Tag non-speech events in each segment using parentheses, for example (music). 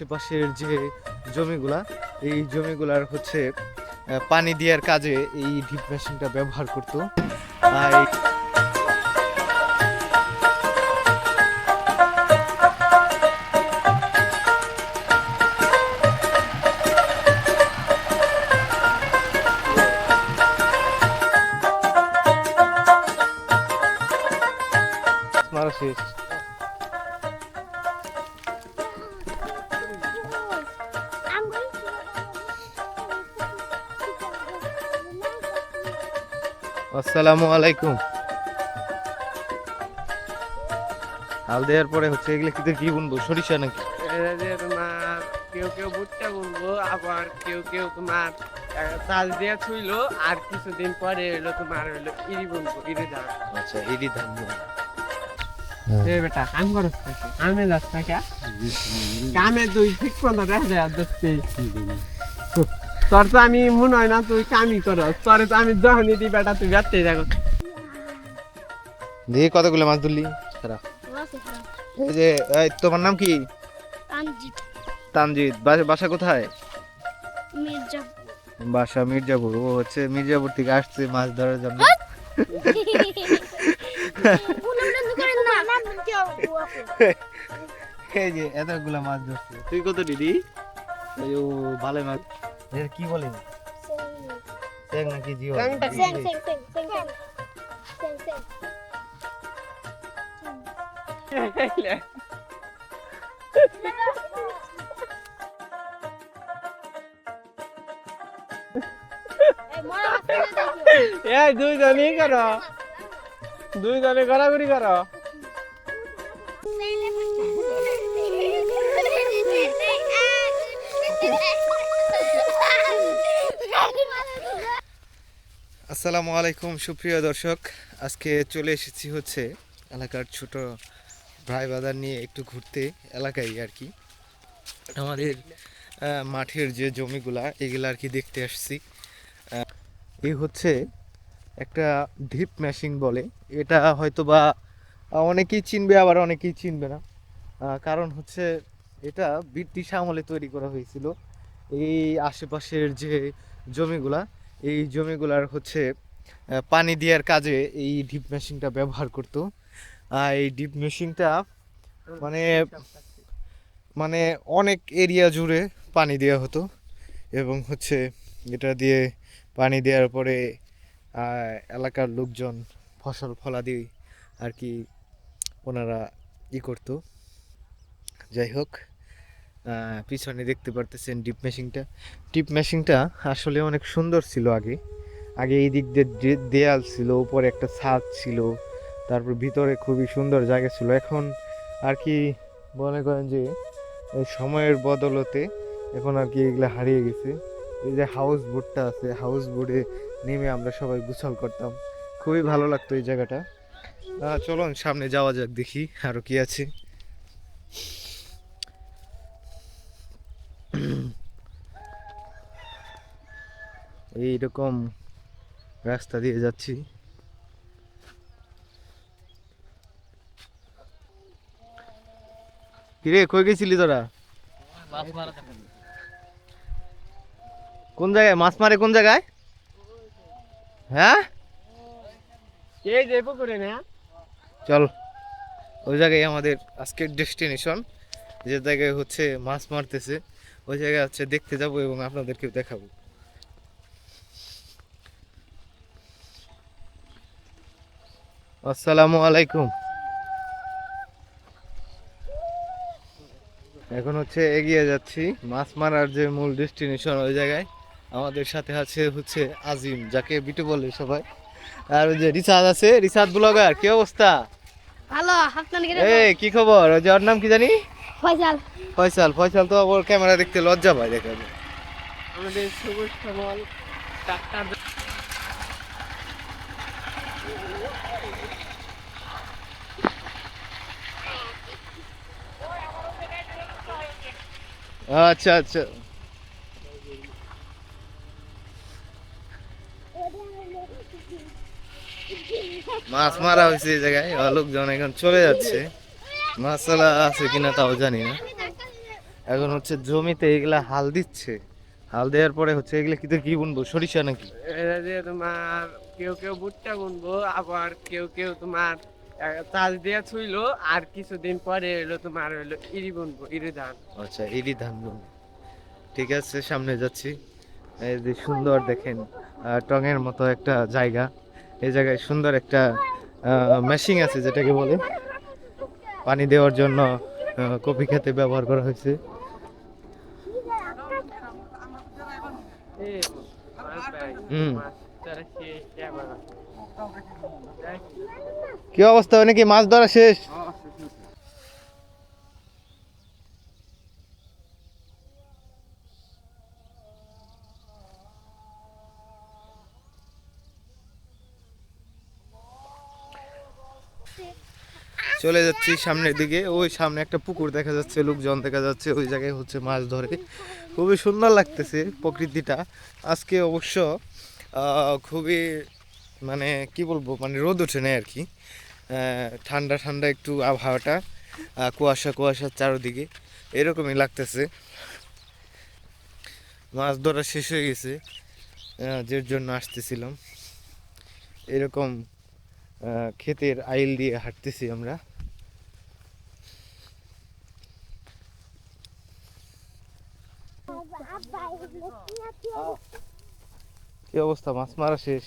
আশেপাশের যে জমিগুলা, এই জমিগুলার হচ্ছে পানি দেওয়ার কাজে এই ডিপ মেশিনটা ব্যবহার করতো। আর আসসালামু আলাইকুম। হাল দেওয়ার পরে হচ্ছে এগুলো কি কি বুনবো? সরিষা নাকি? তোমার কেউ কেউ ভুট্টা বুনবো আবার কেউ কেউ তোমার চাল দিয়ে ছুইলো আর কিছুদিন পরে হলো তোমার হলো ইরি বুনবো ইরি ধান। আচ্ছা এরই ধান। এ বেটা কাম করস থাকে আমি যাস থাকে কামে তুই ঠিক মতো দেখা যায় দেখছি তোর তো আমি মনে হয় না তুই কামই করস তোর তো আমি যখনই দিই বেটা তুই ব্যর্থ যাব দেখি কতগুলো মাছ ধরলি। সারা এই যে এই, তোমার নাম কি? বা- বাসা কোথায়. বাসা মির্জাপুর ও হচ্ছে মির্জাপুর থেকে আসছে মাছ ধরার জন্য. এই যে এতগুলো মাছ ধরছে। তুই কত দিদি ভালো মাছ। এর কি বলে? সেং দুই জনই কর। দুই জনে ঘোরাঘুরি কর। আসসালামু আলাইকুম, সুপ্রিয় দর্শক। আজকে চলে এসেছি হচ্ছে এলাকার ছোট ভাই বাজার নিয়ে একটু ঘুরতে এলাকায় আর কি। আমাদের মাঠের যে জমিগুলা, এগুলো আর কি দেখতে আসছি। এই হচ্ছে একটা ঢিপ মেশিন বলে। এটা হয়তো বা অনেকেই চিনবে, আবার অনেকেই চিনবে না। কারণ হচ্ছে এটা ব্রিটিশ আমলে তৈরি করা হয়েছিল। এই আশেপাশের যে জমিগুলা এই জমিগুলার হচ্ছে পানি দেওয়ার কাজে এই ডিপ মেশিনটা ব্যবহার করতো। আর এই ডিপ মেশিনটা মানে মানে অনেক এরিয়া জুড়ে পানি দেওয়া হতো এবং হচ্ছে এটা দিয়ে পানি দেওয়ার পরে এলাকার লোকজন ফসল ফলাদি আর কি ওনারা ই করতো। যাই হোক পিছনে দেখতে পারতেছেন ডিপ মেশিনটা ডিপ মেশিনটা আসলে অনেক সুন্দর ছিল আগে। আগে এই দিক দিয়ে দেয়াল ছিল, উপরে একটা ছাদ ছিল, তারপর ভিতরে খুবই সুন্দর জায়গা ছিল। এখন আর কি মনে করেন যে সময়ের বদলতে এখন আর কি এগুলো হারিয়ে গেছে। এই যে হাউস বোটটা আছে হাউস বোটে নেমে আমরা সবাই গোসল করতাম। খুবই ভালো লাগতো এই জায়গাটা। চলুন সামনে যাওয়া যাক দেখি আরও কি আছে। এইরকম রাস্তা দিয়ে যাচ্ছি। কিরে কই গেছিলি তোরা? কোন জায়গায়? মাছ মারে কোন জায়গায়? হ্যাঁ? কে যে পুকুরে না? চল ওই জায়গায় আমাদের আজকের ডেস্টিনেশন যে জায়গায় হচ্ছে মাছ মারতেছে ওই জায়গায় হচ্ছে দেখতে যাব এবং আপনাদেরকে দেখাবো। আসসালামু আলাইকুম। এখন হচ্ছে এগিয়ে যাচ্ছি। মাছ মারার যে মূল ডেস্টিনেশন ওই জায়গায়। আমাদের সাথে আছে হচ্ছে আজিম যাকে বিটু বলে সবাই। আর ওই যে রিসাদ আছে। রিসাদ ব্লগার কি অবস্থা? kira. এই কি খবর? ওই যে ওর নাম কি জানি? Faisal. ফয়সাল ফয়সাল তো ওর ক্যামেরা দেখতে লজ্জা পায় দেখা। যায়। আমাদের সবুজ শ্যামল ট্রাক্টর আচ্ছা আচ্ছা। মাছ মারা হয়েছে এই জায়গায় লোকজন এখন চলে যাচ্ছে। মাছ চালা আছে কিনা তাও জানি না। এখন হচ্ছে জমিতে এগুলা হাল দিচ্ছে। হাল দেওয়ার পরে হচ্ছে এগুলা কি কি বুনবো, সরিষা নাকি? তোমার কেউ কেউ ভুট্টা বুনবো, আবার কেউ কেউ তোমার চাষ দিয়ে ছুইলো আর কিছুদিন পরে হলো তোমার হলো ইরি বুনবো ইরি ধান। আচ্ছা এরই ধান বুনবো। ঠিক আছে সামনে যাচ্ছি। এই যে সুন্দর দেখেন টঙের মতো একটা জায়গা। এই জায়গায় সুন্দর একটা মেশিন আছে যেটাকে বলে। পানি দেওয়ার জন্য কপি খেতে ব্যবহার করা হয়েছে। হুম। মাছ ধরা শেষ, এবার। কি অবস্থা? নাকি মাছ ধরা শেষ? চলে যাচ্ছি সামনের দিকে। ওই সামনে একটা পুকুর দেখা যাচ্ছে, লোকজন দেখা যাচ্ছে, ওই জায়গায় হচ্ছে মাছ ধরে। খুবই সুন্দর লাগতেছে প্রকৃতিটা। আজকে অবশ্য খুবই মানে কি বলব মানে রোদ ওঠে না আর কি। ঠান্ডা ঠান্ডা একটু আবহাওয়াটা কুয়াশা কুয়াশা চারদিকে। এরকমই লাগতেছে। মাছ ধরা শেষ হয়ে গেছে। যের জন্য আসতেছিলাম। এরকম ক্ষেতের আইল দিয়ে হাঁটতেছি আমরা। কি অবস্থা? মাছ মারা শেষ।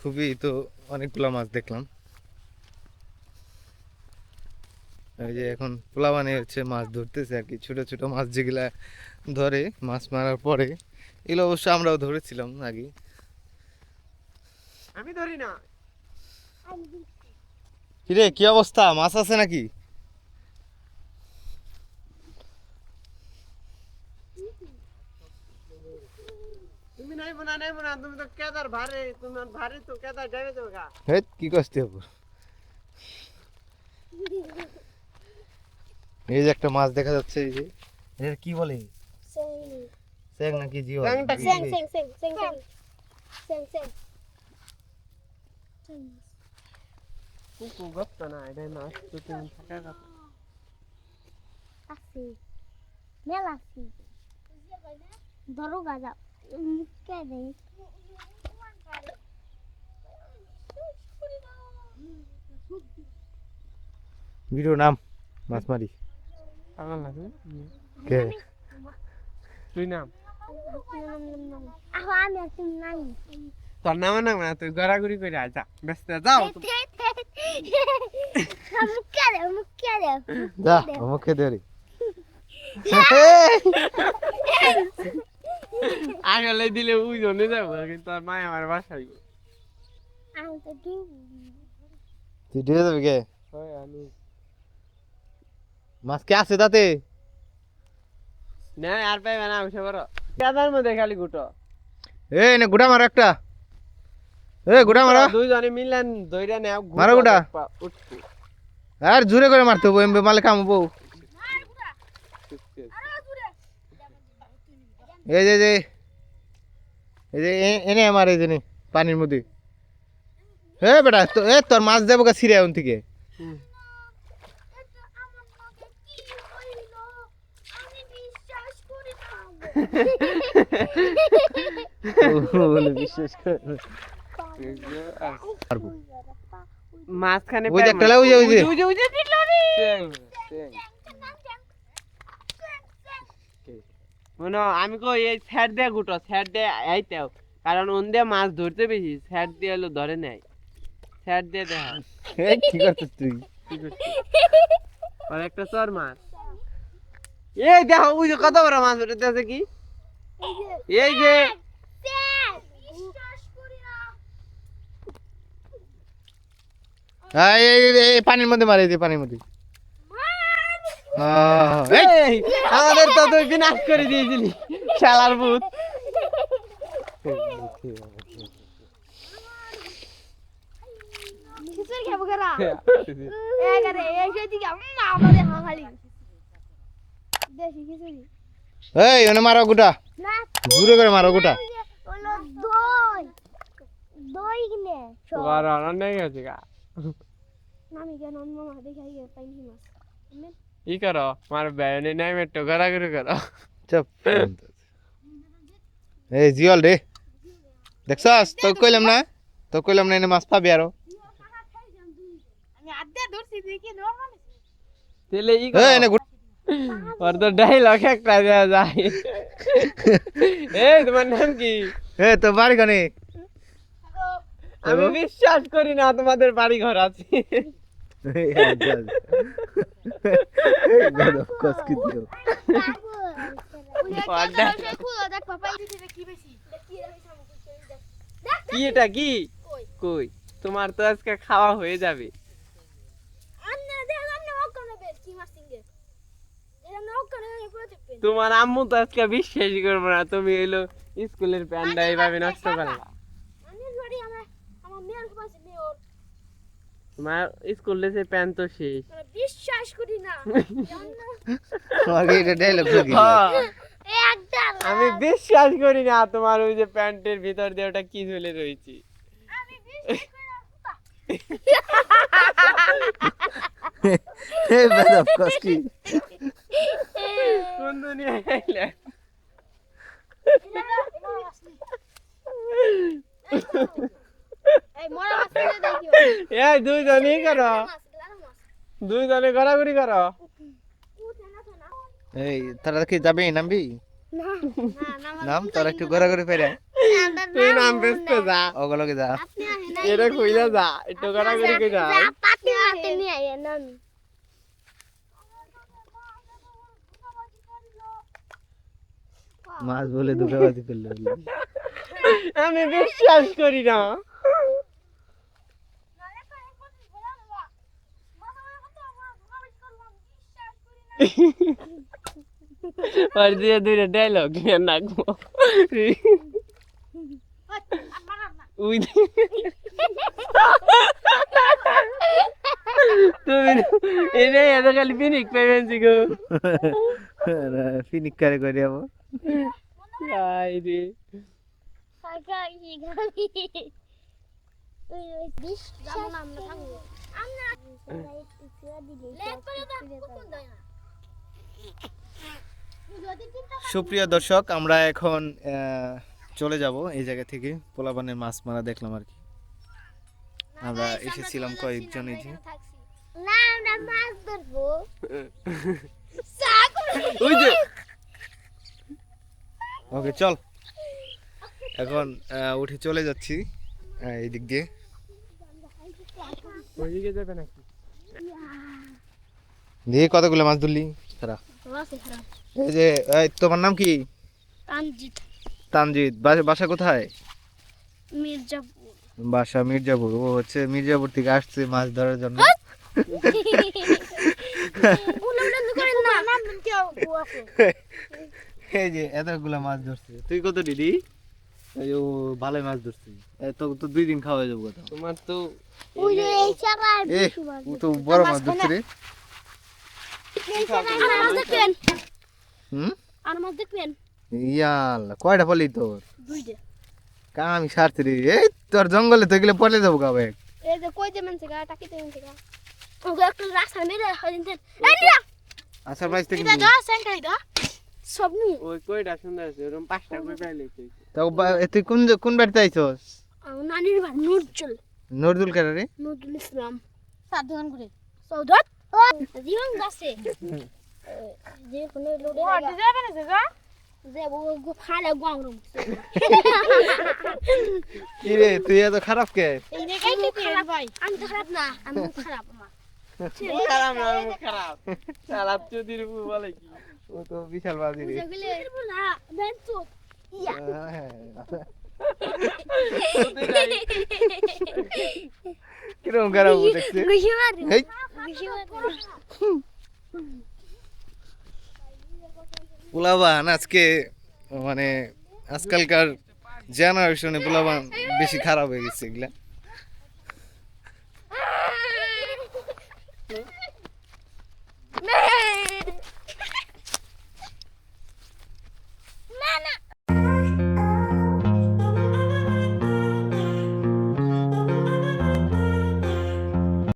খুবই তো অনেকগুলো মাছ দেখলাম। এই যে এখন পোলাবানে হচ্ছে, মাছ ধরতেছে আর কি। ছোট ছোট মাছ যেগুলা ধরে মাছ মারার পরে, এগুলো অবশ্য আমরাও ধরেছিলাম আগে। আমি ধরি না। কিরে কি অবস্থা? মাছ আছে নাকি? তুমি নাই বোনা নাই বোনা তুমি তো কেদার ভারে তোমার ভারে তো কেদার যাবে তো গা। হে কি কষ্ট হব এই যে একটা মাছ দেখা যাচ্ছে এই যে। এর কি বলে? স্যাং। নাকি sing, sing. Sing, sing. কুকু গপ্ত না এটা না তো তুমি থাকা কথা Assim. Mela assim. ধরো গাজা মুখে দেই ভিডিও নাম মাছ মারি পাগল না কে তুই নাম আহ আমি নাই তোর নাম না না তুই গড়াগড়ি করে যা ব্যস্ত যাও যা মুখে দেরি আগলে দিলে উই জনে যাব কিন্তু তোর মা আমার বাসায় তুই দিয়ে যাবি কে মাছ কে আছে তাতে না আর পাইবে না উঠে বড় কেদার মধ্যে খালি গুটো এই নে গুড়া মারো একটা এ গুড়া মারো দুইজনে মিলেন দইরা নেও মারো গুটা। উঠছি আর জোরে করে মারতে হব এমবে মালে কামবো এই যে যে এই যে এ- এনে আমার এই যে নে, পানির মধ্যে হে বেটা তো এ তোর মাছ দেবো গা ছিঁড়ে এখন থেকে বিশ্বাস করে পারব। মাঝখানে ওই যে একটা ওই যে- ওই যে। ওই যে ওই যে মনে আমি কই এই স্যার দিয়ে গুটো স্যার দিয়ে আইতেও। কারণ ওন দিয়ে মাছ ধরতে বেশি স্যার দিয়ে হলো ধরে নেয় স্যার দিয়ে দেখা এই কি করছিস তুই আর একটা চর মাছ। এই দেখো ওই যে কত বড় মাছ উঠেছে কি? এই যে বিশ্বাস করি না হ্যাঁ এই পানির মধ্যে মারে এই পানির মধ্যে। আহ, এই, এই, আমাদের তো তুই বিনাশ করে দিয়েছিলি শালার ভূত। করে এই ওনে মারো গোটা। না। করে মারো গোটা। দই। দই কিনে। সব বড় অনেক গেছে গা আমি কেন মামা দেখাই গে পাইনি মাছ আমেন ই করো আমার ব্যানে নাই মেট্টো ঘোরাঘুরি করো চুপ এই জিওল রে দেখছস তো কইলাম না তো কইলাম না এনে মাছ পাবি আরও আমি আড্ডা ধরছি দেখি নরমাল তাহলে ই এই করো এনে গোটা ওর তো ডাইলগ একটা দেওয়া যায় এই তোমার নাম কি এ তো বাড়ি কানে আমি বিশ্বাস করি না তোমাদের বাড়ি ঘর আছে। কি এটা কি? কই? তোমার তো আজকে খাওয়া হয়ে যাবে। তোমার আম্মু তো আজকে বিশ্বাসই করব না তুমি এলো স্কুলের প্যান্টটা এইভাবে নষ্ট করলা তোমার স্কুল ড্রেসের প্যান্ট তো শেষ বিশ্বাস করি না এটা ডায়লগ লাগি হ্যাঁ, আমি বিশ্বাস করি না তোমার ওই যে প্যান্টের ভিতর দিয়ে ওটা কি ঝুলে রয়েছে কোন আইলে? এই মরা মাছ এই দুইজনই করো। মাছ লাল মাছ। দুইজনে ঘোরাঘুরি করো। এই তারা কি যাবে নামবি? না না না নাম তোর একটু ঘোরাঘুরি ফেরে তুই নাম বেসতে যা। ওগুলোকে যা? আপনি আহে না এটা যা একটু ঘোরাঘুরি করে যা। পাতি হাতে নিয়ে আয় না মাছ বলে দুটাবাজি করলে। আমি বিশ্বাস করি না। আর দিয়ে দুইটা ডায়লগ নিয়ে নাকবো। উই তুমি এটা এত খালি পিনিক পেমেন্সি গো। ফিনিক করে করে যাব আই রে। সুপ্রিয় দর্শক আমরা এখন চলে যাব এই জায়গা থেকে। পোলাবানের মাছ মারা দেখলাম আর কি। আমরা এসেছিলাম কয়েকজন এই যে। না আমরা মাছ ধরবো। ওই যে। ওকে চল। এখন উঠে চলে যাচ্ছি। আহ, এই দিক দিয়ে ওইদিকে যাবে নাকি? দিয়ে কতগুলো মাছ ধরলি। খারাপ এই যে এই, তোমার নাম কি? তানজিত তানজিৎ। বাসা- বাসা কোথায়? মির্জাপুর। বাসা মির্জাপুর। ও হচ্ছে মির্জাপুর থেকে আসছে মাছ ধরার জন্য। আছে (laughs) এই যে এতগুলা মাছ ধরছে। তুই কত দিদি? ও মাছ ধরছে। এ তো তো দুই দিন খাওয়া যাব কথা। তোমার তো ও বড় মাছ ধরছে রে। আর হুম? আর মাছ দেখবেন? ইয়াল্লা কয়টা পলি তোর? দুইটা। কামি সারছে রে। এই তোর জঙ্গলে তো গেলে পলে যাব গাবে এই যে কই দেবেন থেকে টাকি দেবেন থেকে ওকে একটু রাস্তা মেরে হইন দেন এই নিয়া! আসার বাইশ থেকে এটা দাও সেন্টাই দাও সব নি ওই কয়টা সুন্দর আছে? ওরকম পাঁচটা কই পাইলে তুই তো তুই কোন কোন বাড়িতে আইছস? নানির ভাই নুরজুল নজরুল কারা রে নুরজুল ইসলাম। সাধুয়ান করে। সৌদত? জীবন গাছে যে কোনো লোডে লাগা যাবে না যে ও গো ফালে গংরম কি রে তুই এত খারাপ কে? এই দেখাই তো খারাপ ভাই আমি তো খারাপ না আমি খারাপ খারাপ না খারাপ। খারাপ চুদির বলে কি? ও তো বিশাল বাজি কীরকম খারাপ দেখছি পোলাবান আজকে মানে আজকালকার জেনারেশনে পোলাবান বেশি খারাপ হয়ে গেছে এগুলা।